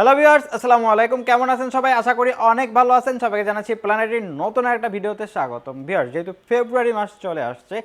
Hello viewers আসসালামু আলাইকুম। কেমন আছেন সবাই? আশা করি অনেক ভালো আছেন। সবাইকে জানাচ্ছি প্ল্যানেটের নতুন একটা ভিডিওতে স্বাগতম। ভিউয়ার্স যেহেতু ফেব্রুয়ারি মাস চলে আসছে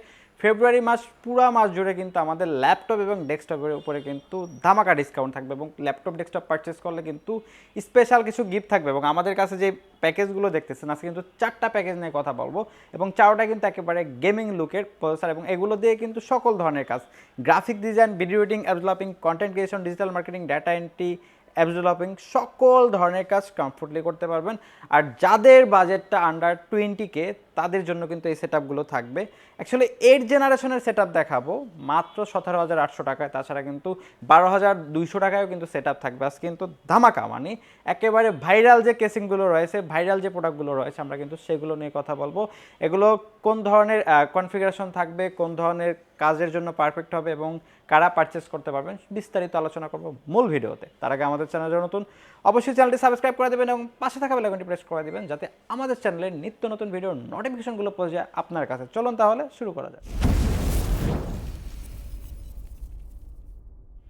ফেব্রুয়ারি মাস পুরা মাস জুড়ে কিন্তু আমাদের ল্যাপটপ এবং ডেস্কটপের উপরে কিন্তু ধামাকা ডিসকাউন্ট থাকবে এবং ল্যাপটপ ডেস্কটপ পারচেস করলে কিন্তু স্পেশাল কিছু গিফট থাকবে এবং আমাদের কাছে যে প্যাকেজগুলো দেখতেছেন, আজকে কিন্তু চারটা প্যাকেজ নিয়ে কথা বলব এবং চারটা কিন্তু একেবারে গেমিং লুকের প্রসেসর এবং এগুলো দিয়ে কিন্তু সকল ধরনের কাজ। Graphic design video editing app developing content creation digital marketing data entry apps developing সকল ধরনের কাজ কমফোর্টলি করতে পারবেন। আর যাদের বাজেটটা আন্ডার টোয়েন্টিকে তাদের জন্য কিন্তু এই সেট থাকবে। অ্যাকচুয়ালি এইট জেনারেশনের সেট দেখাবো। মাত্র সতেরো হাজার আটশো টাকায়। তাছাড়া কিন্তু বারো হাজার দুইশো টাকায়ও কিন্তু সেট থাকবে। আজকে কিন্তু ধামাকা মানে একেবারে ভাইরাল যে কেসিংগুলো রয়েছে ভাইরাল যে প্রোডাক্টগুলো রয়েছে, আমরা কিন্তু সেগুলো নিয়ে কথা বলব। এগুলো কোন ধরনের কনফিগারেশন থাকবে, কোন ধরনের কাজের জন্য পারফেক্ট হবে এবং কারা পারচেস করতে পারবেন, বিস্তারিত আলোচনা করব মূল ভিডিওতে। তার আগে আমাদের চ্যানেল জন্য নতুন, অবশ্যই চ্যানেলটি সাবস্ক্রাইব করে দেবেন এবং পাশে থাকা বেলাইকনটি প্রেস করে দেবেন, যাতে আমাদের চ্যানেলের নিত্য নতুন ভিডিওর নোটিফিকেশনগুলো পৌঁছে যায় আপনার কাছে। চলুন তাহলে শুরু করা যাক।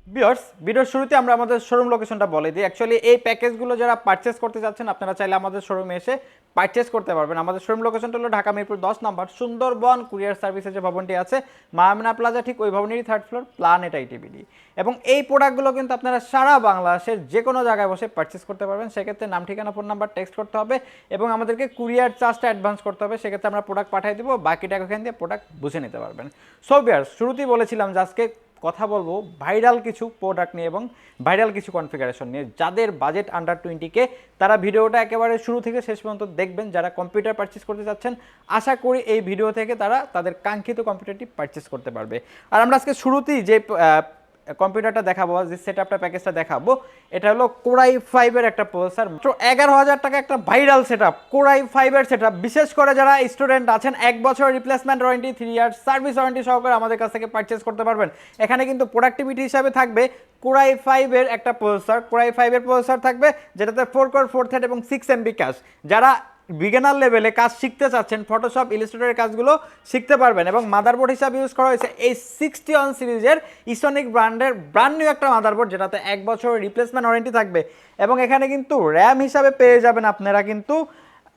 বিয়ার্স ভিডিওর শুরুতে আমরা আমাদের শোরুম লোকেশনটা বলে দিই। অ্যাকচুয়ালি এই প্যাকেজগুলো যারা পারচেস করতে যাচ্ছেন, আপনারা চাইলে আমাদের শোরুমে এসে পারচেস করতে পারবেন। আমাদের শোরুম লোকেশনটা হলো ঢাকা মিরপুর দশ নম্বর, সুন্দরবন কুরিয়ার সার্ভিসের যে ভবনটি আছে, মায়ামিনা প্লাজা ঠিক ওই ভবনেরই থার্ড ফ্লোর প্লানেট আইটিবিডি এবং এই প্রোডাক্টগুলো কিন্তু আপনারা সারা বাংলাদেশের যে কোনো জায়গায় বসে পারচেস করতে পারবেন। সেক্ষেত্রে নাম, ঠিকানা ফোন নাম্বার টেক্সট করতে হবে এবং আমাদেরকে কুরিয়ার চার্জটা অ্যাডভান্স করতে হবে। সেক্ষেত্রে আমরা প্রোডাক্ট পাঠিয়ে দেবো। বাকি টাকা এখান দিয়ে প্রোডাক্ট বুঝে নিতে পারবেন। সো বিয়ার্স শুরুতেই বলেছিলাম যে আজকে কথা বলব ভাইরাল কিছু প্রোডাক্ট নিয়ে এবং ভাইরাল কিছু কনফিগারেশন নিয়ে। যাদের বাজেট আন্ডার টোয়েন্টিকে তারা ভিডিওটা একেবারে শুরু থেকে শেষ পর্যন্ত দেখবেন। যারা কম্পিউটার পারচেস করতে চাচ্ছেন, আশা করি এই ভিডিও থেকে তারা তাদের কাঙ্ক্ষিত কম্পিউটারটি পারচেস করতে পারবে। আর আমরা আজকে শুরুতেই যে কম্পিউটারটা দেখাবো, যে সেট আপটা প্যাকেজটা দেখাবো। এটা হলো কোরাই ফাইভের একটা প্রসেসর মাত্র এগারো হাজার টাকা একটা viral set up Core i ফাইভের সেট আপ বিশেষ করে যারা স্টুডেন্ট আছেন, এক বছর replacement warranty three year service warranty সহকারে আমাদের কাছ থেকে পারচেস করতে পারবেন। এখানে কিন্তু প্রোডাক্টিভিটি হিসাবে থাকবে কোরাই ফাইভের একটা প্রসেসর কোরাই ফাইভের প্রসেসর থাকবে, যেটাতে ফোর কোর ফোর থ্রেড এবং সিক্স এমবি ক্যাশ যারা বিগিনার লেভেলে কাজ শিখতে চাচ্ছেন ফটোশপ ইলিস্ট্রেটরের কাজগুলো শিখতে পারবেন এবং মাদারবোর্ড হিসাবে ইউজ করা হয়েছে এই সিক্সটি ওয়ান সিরিজের ইসনিক ব্র্যান্ডের ব্র্যান্ড নিউ একটা মাদারবোর্ড যেটাতে এক বছর রিপ্লেসমেন্ট ওয়ারেন্টি থাকবে এবং এখানে কিন্তু র্যাম হিসাবে পেয়ে যাবেন আপনারা কিন্তু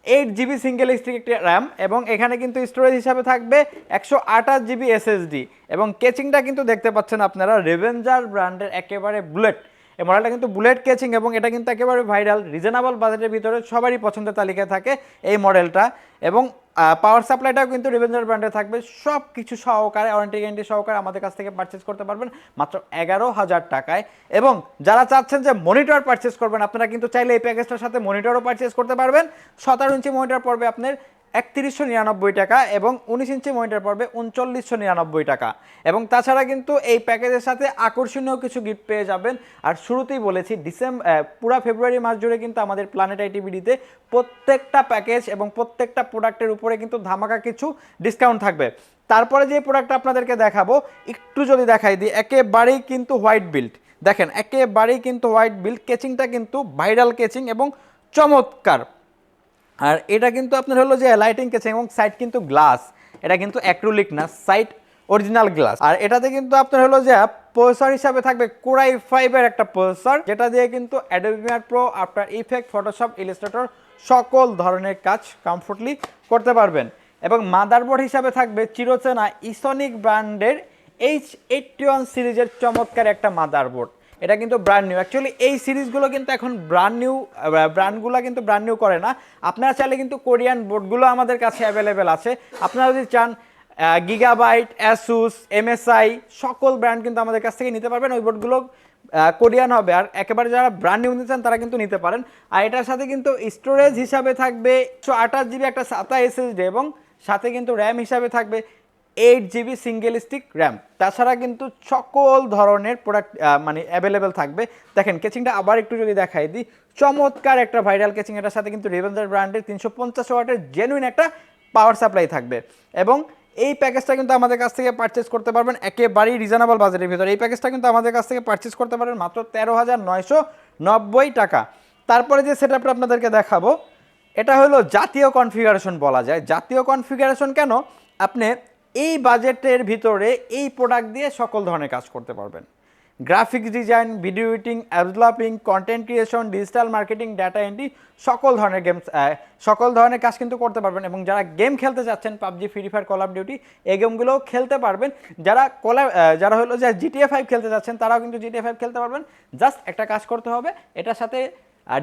এইট জিবি সিঙ্গেল স্টিক একটি র্যাম এবং এখানে কিন্তু স্টোরেজ হিসাবে থাকবে একশো আঠাশ জিবি এসএসডি এবং কেচিংটা কিন্তু দেখতে পাচ্ছেন আপনারা রেভেঞ্জার ব্র্যান্ডের একেবারে বুলেট এই মডেলটা কিন্তু বুলেট কেচিং এবং এটা কিন্তু একেবারে ভাইরাল রিজনেবল বাজেটের ভিতরে সবারই পছন্দের তালিকায় থাকে এই মডেলটা এবং পাওয়ার সাপ্লাইটাও কিন্তু রিভেঞ্জার ব্র্যান্ডে থাকবে। সব কিছু সহকারে ওয়ারেন্টি গ্যারেন্টি সহকারে আমাদের কাছ থেকে পারচেস করতে পারবেন মাত্র এগারো হাজার টাকায়। এবং যারা চাচ্ছেন যে মনিটর পারচেস করবেন, আপনারা কিন্তু চাইলে এই প্যাকেজটার সাথে মনিটরও পারচেস করতে পারবেন। সতেরো ইঞ্চি মনিটর পড়বে আপনার একত্রিশশো নিরানব্বই টাকা এবং উনিশ ইঞ্চি মনিটর পড়বে উনচল্লিশশো নিরানব্বই টাকা। এবং তাছাড়া কিন্তু এই প্যাকেজের সাথে আকর্ষণীয় কিছু গিফট পেয়ে যাবেন। আর শুরুতেই বলেছি ডিসেম্বর পুরা ফেব্রুয়ারি মাস জুড়ে কিন্তু আমাদের প্ল্যানেট আইটিভিডিতে প্রত্যেকটা প্যাকেজ এবং প্রত্যেকটা প্রোডাক্টের উপরে কিন্তু ধামাকা কিছু ডিসকাউন্ট থাকবে। তারপরে যে প্রোডাক্টটা আপনাদেরকে দেখাবো, একটু যদি দেখাই দিই, একেবারেই কিন্তু হোয়াইট বিল্ড দেখেন, একেবারেই কিন্তু হোয়াইট বিল্ড কেচিংটা কিন্তু ভাইরাল কেচিং এবং চমৎকার। আর এটা কিন্তু আপনার হলো যে লাইটিং কেছে এবং সাইড কিন্তু গ্লাস এটা কিন্তু অ্যাক্রোলিক না সাইড অরিজিনাল গ্লাস আর এটাতে কিন্তু আপনার হলো যে প্রসেসর হিসাবে থাকবে কোরাই ফাইভের একটা প্রসেসর যেটা দিয়ে কিন্তু Adobe pro after effect Photoshop illustrator সকল ধরনের কাজ কমফোর্টলি করতে পারবেন। এবং মাদারবোর্ড হিসাবে থাকবে চিরচেনা ইসনিক ব্র্যান্ডের এইচ এইটটি ওয়ান সিরিজের চমৎকার একটা মাদারবোর্ড এটা কিন্তু ব্র্যান্ড নিউ অ্যাকচুয়ালি এই সিরিজগুলো কিন্তু এখন ব্র্যান্ড নিউ ব্র্যান্ডগুলো কিন্তু ব্র্যান্ড নিউ করে না। আপনারা চাইলে কিন্তু কোরিয়ান বোর্ডগুলো আমাদের কাছে অ্যাভেলেবেল আছে। আপনারা যদি চান গিগাবাইট অ্যাসুস এমএসআই সকল ব্র্যান্ড কিন্তু আমাদের কাছ থেকে নিতে পারবেন। ওই বোর্ডগুলো কোরিয়ান হবে। আর একেবারে যারা ব্র্যান্ড নিউ নিতে চান, তারা কিন্তু নিতে পারেন। আর এটার সাথে কিন্তু স্টোরেজ হিসাবে থাকবে একশো আঠাশ জিবি একটা সাতা এসএসডি এবং সাথে কিন্তু র্যাম হিসাবে থাকবে eight GB single stick RAM তাছাড়া কিন্তু সকল ধরনের প্রোডাক্ট মানে অ্যাভেলেবেল থাকবে। দেখেন কেচিংটা আবার একটু যদি দেখাই দিই, চমৎকার একটা ভাইরাল কেচিং এটার সাথে কিন্তু রেভেঞ্জার ব্র্যান্ডের তিনশো পঞ্চাশ ওয়াটের জেনুইন একটা পাওয়ার সাপ্লাই থাকবে। এবং এই প্যাকেজটা কিন্তু আমাদের কাছ থেকে পারচেস করতে পারবেন একেবারেই রিজনেবল বাজেটের ভিতরে। এই প্যাকেজটা কিন্তু আমাদের কাছ থেকে পারচেস করতে পারবেন মাত্র তেরো হাজার নয়শো নব্বই টাকা। তারপরে যে সেট আপনাদেরকে দেখাবো, এটা হলো জাতীয় কনফিগারেশন বলা যায়। জাতীয় কনফিগারেশন কেন? আপনি এই বাজেটের ভিতরে এই প্রোডাক্ট দিয়ে সকল ধরনের কাজ করতে পারবেন। Graphics design video editing developing content creation digital marketing data entry সকল ধরনের গেমস সকল ধরনের কাজ কিন্তু করতে পারবেন এবং যারা গেম খেলতে চাচ্ছেন PUBG Free Fire Call of Duty এই গেমগুলোও খেলতে পারবেন। যারা কলা যারা হলো যে জিটিএ ফাইভ খেলতে চাচ্ছেন তারাও কিন্তু জিটিএ ফাইভ খেলতে পারবেন। জাস্ট একটা কাজ করতে হবে, এটার সাথে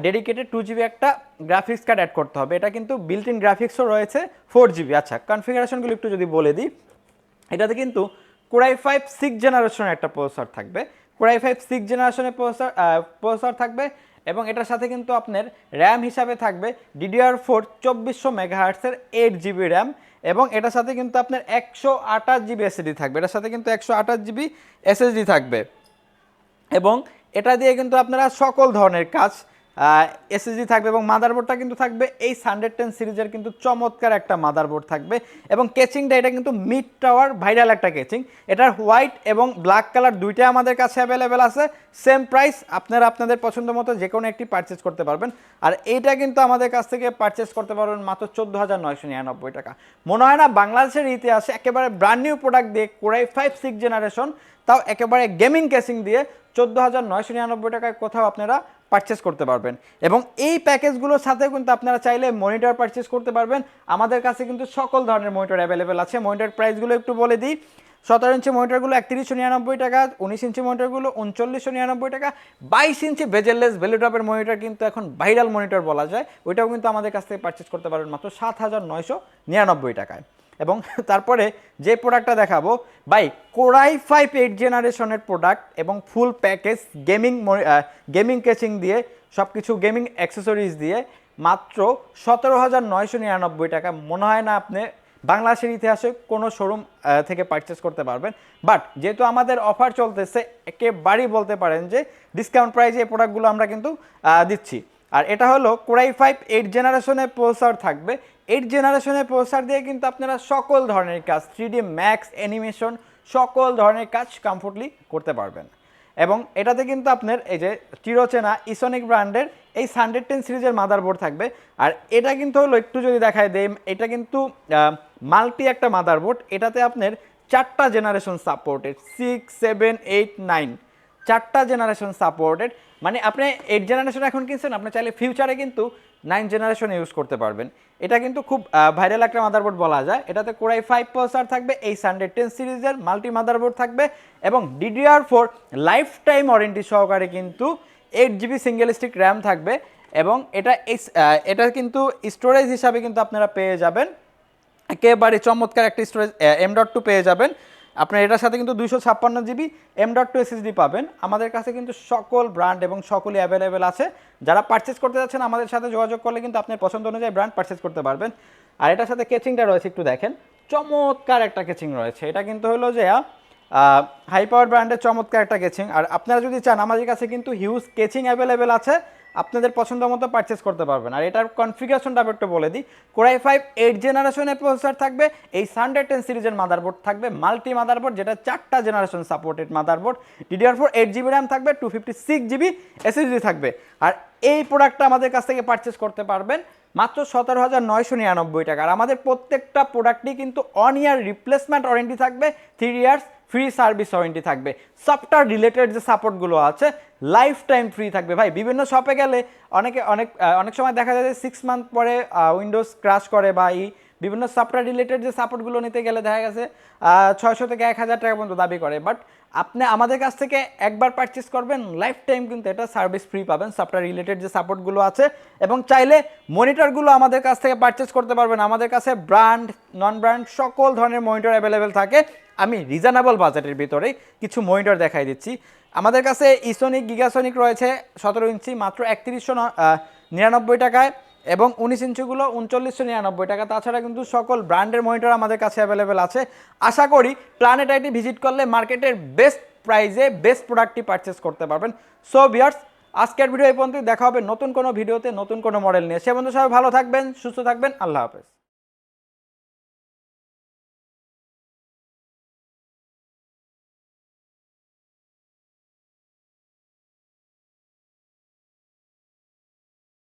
ডেডিকেটেড টু জিবি একটা গ্রাফিক্স কার্ড অ্যাড করতে হবে। এটা কিন্তু বিল্ট ইন গ্রাফিক্সও রয়েছে ফোর জিবি আচ্ছা কনফিগারেশনগুলো একটু যদি বলে দিই। এটাতে কিন্তু কোরাই ফাইভ সিক্স জেনারেশনের একটা প্রসেসর থাকবে। কোরাই ফাইভ সিক্স জেনারেশনের প্রসেসর প্রসেসর থাকবে এবং এটার সাথে কিন্তু আপনার র্যাম হিসাবে থাকবে ডিডিআর ফোর চব্বিশশো মেগাহার্টসের এইট জিবি র্যাম এবং এটার সাথে কিন্তু আপনার একশো আঠাশ জিবি এসএসডি থাকবে। এটার সাথে কিন্তু একশো আঠাশ জিবি এসএসডি থাকবে। এবং এটা দিয়ে কিন্তু আপনারা সকল ধরনের কাজ এসএসডি থাকবে এবং মাদারবোর্ডটা কিন্তু থাকবে এই হান্ড্রেড টেন সিরিজের কিন্তু চমৎকার একটা মাদারবোর্ড থাকবে এবং কেচিংটা এটা কিন্তু মিড টাওয়ার ভাইরাল একটা কেচিং এটার হোয়াইট এবং ব্ল্যাক কালার দুইটাই আমাদের কাছে অ্যাভেলেবেল আছে। সেম প্রাইস আপনারা আপনাদের পছন্দ মতো যে কোনো একটি পারচেস করতে পারবেন। আর এইটা কিন্তু আমাদের কাছ থেকে পারচেস করতে পারবেন মাত্র চোদ্দ হাজার নয়শো নিরানব্বই টাকা। মনে হয় না বাংলাদেশের ইতিহাসে একেবারে ব্র্যান্ড নিউ প্রোডাক্ট দিয়ে Core i five six generation তাও একেবারে গেমিং কেসিং দিয়ে চোদ্দ হাজার নয়শো নিরানব্বই টাকায় কোথাও আপনারা পারচেস করতে পারবেন। এবং এই প্যাকেজগুলোর সাথে কিন্তু আপনারা চাইলে মনিটর পারচেস করতে পারবেন। আমাদের কাছে কিন্তু সকল ধরনের মনিটর অ্যাভেলেবেল আছে। মনিটর প্রাইসগুলো একটু বলে দিই। সতেরো ইঞ্চি মনিটরগুলো একত্রিশশো নিরানব্বই টাকা, উনিশ ইঞ্চি মনিটরগুলো উনচল্লিশশো নিরানব্বই টাকা, বাইশ ইঞ্চি বেজেললেস ভ্যালুটপের মনিটর কিন্তু এখন ভাইরাল মনিটর বলা যায়। ওইটাও কিন্তু আমাদের কাছ থেকে পারচেস করতে পারবেন মাত্র সাত হাজার নয়শো নিরানব্বই টাকায়। এবং তারপরে যে প্রোডাক্টটা দেখাবো by Core i five eight জেনারেশনের প্রোডাক্ট এবং full package gaming gaming casing দিয়ে সব কিছু গেমিং অ্যাক্সেসরিজ দিয়ে, মাত্র সতেরো হাজার নয়শো নিরানব্বই টাকা। মনে হয় না আপনি বাংলাদেশের ইতিহাসে কোনো শোরুম থেকে পারচেস করতে পারবেন। বাট যেহেতু আমাদের অফার চলতেছে, একেবারেই বলতে পারেন যে ডিসকাউন্ট প্রাইসে এই প্রোডাক্টগুলো আমরা কিন্তু দিচ্ছি। আর এটা হলো কোরাই ফাইভ এইট জেনারেশনের প্রসেসর থাকবে। এইট জেনারেশনের প্রসেসর দিয়ে কিন্তু আপনারা সকল ধরনের কাজ থ্রি ডি ম্যাক্স অ্যানিমেশন সকল ধরনের কাজ কমফোর্টলি করতে পারবেন। এবং এটাতে কিন্তু আপনার এই যে চিরচেনা ইসনিক ব্র্যান্ডের এই হান্ড্রেড টেন সিরিজের মাদারবোর্ড থাকবে। আর এটা কিন্তু হলো একটু যদি দেখায় দেই, এটা কিন্তু মাল্টি একটা মাদারবোর্ড এটাতে আপনার চারটা generation supported six seven eight nine চারটা জেনারেশন সাপোর্টেড মানে আপনি এইট জেনারেশন এখন কিনছেন, আপনি চাইলে ফিউচারে কিন্তু নাইন জেনারেশন ইউজ করতে পারবেন। এটা কিন্তু খুব ভাইরাল একটা মাদারবোর্ড বলা যায়। এটাতে কোরাই ফাইভ প্রসার থাকবে, এই সানডে টেন সিরিজের মাল্টি মাদারবোর্ড থাকবে এবং DDR four life time warranty সহকারে কিন্তু eight GB single stick RAM থাকবে এবং এটা এটা কিন্তু স্টোরেজ হিসাবে কিন্তু আপনারা পেয়ে যাবেন। একেবারে চমৎকার একটা স্টোরেজ এম ডট টু পেয়ে যাবেন। আপনার এটার সাথে কিন্তু দুইশো ছাপ্পান্ন GB M dot two SSD পাবেন। আমাদের কাছে কিন্তু সকল ব্র্যান্ড এবং সকলই অ্যাভেলেবেল আছে। যারা পারচেস করতে যাচ্ছেন, আমাদের সাথে যোগাযোগ করলে কিন্তু আপনার পছন্দ অনুযায়ী ব্র্যান্ড পারচেস করতে পারবেন। আর এটার সাথে কেচিংটা রয়েছে, একটু দেখেন। চমৎকার একটা কেচিং রয়েছে। এটা কিন্তু হলো যে হাই পাওয়ার ব্র্যান্ডের চমৎকার একটা কেচিং আর আপনারা যদি চান, আমাদের কাছে কিন্তু হিউজ কেচিং অ্যাভেলেবেল আছে। আপনাদের পছন্দ মতো পারচেস করতে পারবেন। আর এটার কনফিগারেশনটা আমি একটু বলে দিই। কোরাই ফাইভ এইট জেনারেশনের প্রসেসর থাকবে, এই সানড্রেড টেন সিরিজের মাদারবোর্ড থাকবে মাল্টি মাদারবোর্ড যেটা চারটা generation supported motherboard DDR four eight GB RAM থাকবে two fifty six GB SSD থাকবে। আর এই প্রোডাক্টটা আমাদের কাছ থেকে পারচেস করতে পারবেন। মাত্র সতেরো হাজার নয়শো নিরানব্বই টাকার আমাদের প্রত্যেকটা প্রোডাক্টই কিন্তু অন ইয়ার রিপ্লেসমেন্ট ওয়ারেন্টি থাকবে three years free service warranty থাকবে। সফটওয়্যার রিলেটেড যে সাপোর্টগুলো আছে লাইফ টাইম ফ্রি থাকবে। ভাই, বিভিন্ন শপে গেলে অনেকে অনেক অনেক সময় দেখা যায় যে সিক্স মান্থ পরে উইন্ডোজ ক্রাশ করে বা ই বিভিন্ন সফটওয়্যার রিলেটেড যে সাপোর্টগুলো নিতে গেলে দেখা গেছে ছয়শো থেকে এক হাজার টাকা পর্যন্ত দাবি করে। বাট আপনি আমাদের কাছ থেকে একবার পারচেস করবেন লাইফ টাইম কিন্তু এটা সার্ভিস ফ্রি পাবেন সফটওয়্যার রিলেটেড যে সাপোর্টগুলো আছে। এবং চাইলে মনিটরগুলো আমাদের কাছ থেকে পারচেস করতে পারবেন। আমাদের কাছে ব্র্যান্ড নন ব্র্যান্ড সকল ধরনের মনিটর অ্যাভেলেবেল থাকে। আমি রিজনেবল বাজেটের ভিতরেই কিছু মনিটর দেখাই দিচ্ছি। আমাদের কাছে ইসোনিক গিগাসোনিক রয়েছে সতেরো ইঞ্চি মাত্র একত্রিশশো নিরানব্বই টাকায়। এবং উনিশ ইঞ্চিগুলো উনচল্লিশশো নিরানব্বই টাকা। তাছাড়া কিন্তু সকল ব্র্যান্ডের মনিটর আমাদের কাছে অ্যাভেলেবেল আছে। আশা করি প্ল্যানেট আইটি ভিজিট করলে মার্কেটের বেস্ট প্রাইজে বেস্ট প্রোডাক্টটি পারচেস করতে পারবেন। সো বিয়ার্স আজকের ভিডিও এই পর্যন্ত দেখা হবে নতুন কোনো ভিডিওতে নতুন কোনো মডেল নিয়ে। সে বন্ধু সবাই ভালো থাকবেন, সুস্থ থাকবেন। আল্লাহ হাফেজ।